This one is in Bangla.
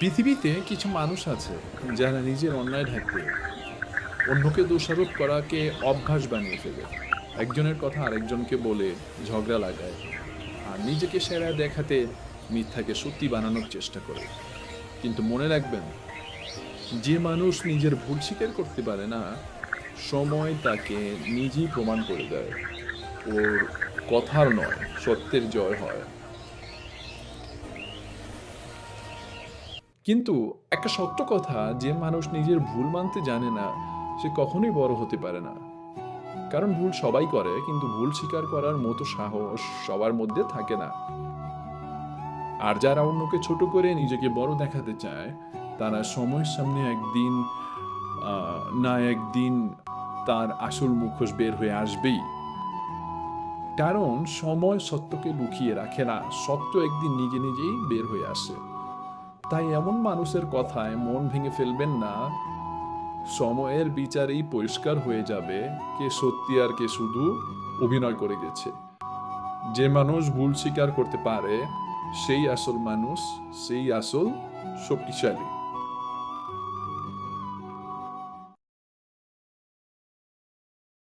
পৃথিবীতে কিছু মানুষ আছে যারা নিজের অন্যায় ঢাকতে অন্যকে দোষারোপ করাকে অভ্যাস বানিয়ে ফেলে। একজনের কথা আরেকজনকে বলে ঝগড়া লাগায় আর নিজেকে সেরা দেখাতে মিথ্যাকে সত্যি বানানোর চেষ্টা করে। কিন্তু মনে রাখবেন, যে মানুষ নিজের ভুল স্বীকার করতে পারে না, সময় তাকে নিজেই প্রমাণ করে দেয়। ওর কথার নয়, সত্যের জয় হয়। কিন্তু একটা সত্য কথা, যে মানুষ নিজের ভুল মানতে জানে না, সে কখনোই বড় হতে পারে না। কারণ ভুল সবাই করে, কিন্তু ভুল স্বীকার করার মতো সাহস সবার মধ্যে থাকে না। আর যারা অন্যকে ছোট করে নিজেকে বড় দেখাতে চায়, তারা সময়ের সামনে একদিন না একদিন তার আসল মুখোশ বের হয়ে আসবেই। কারণ সময় সত্যকে লুকিয়ে রাখে না, সত্য একদিন নিজে নিজেই বের হয়ে আসে। তাই এমন মানুষের কথায় মন ভেঙে ফেলবেন না। সময়ের বিচারেই পরিষ্কার হয়ে যাবে কে সত্যি আর কে শুধু অভিনয় করে গেছে। যে মানুষ ভুল স্বীকার করতে পারে, সেই আসল মানুষ, সেই আসল শক্তিশালী।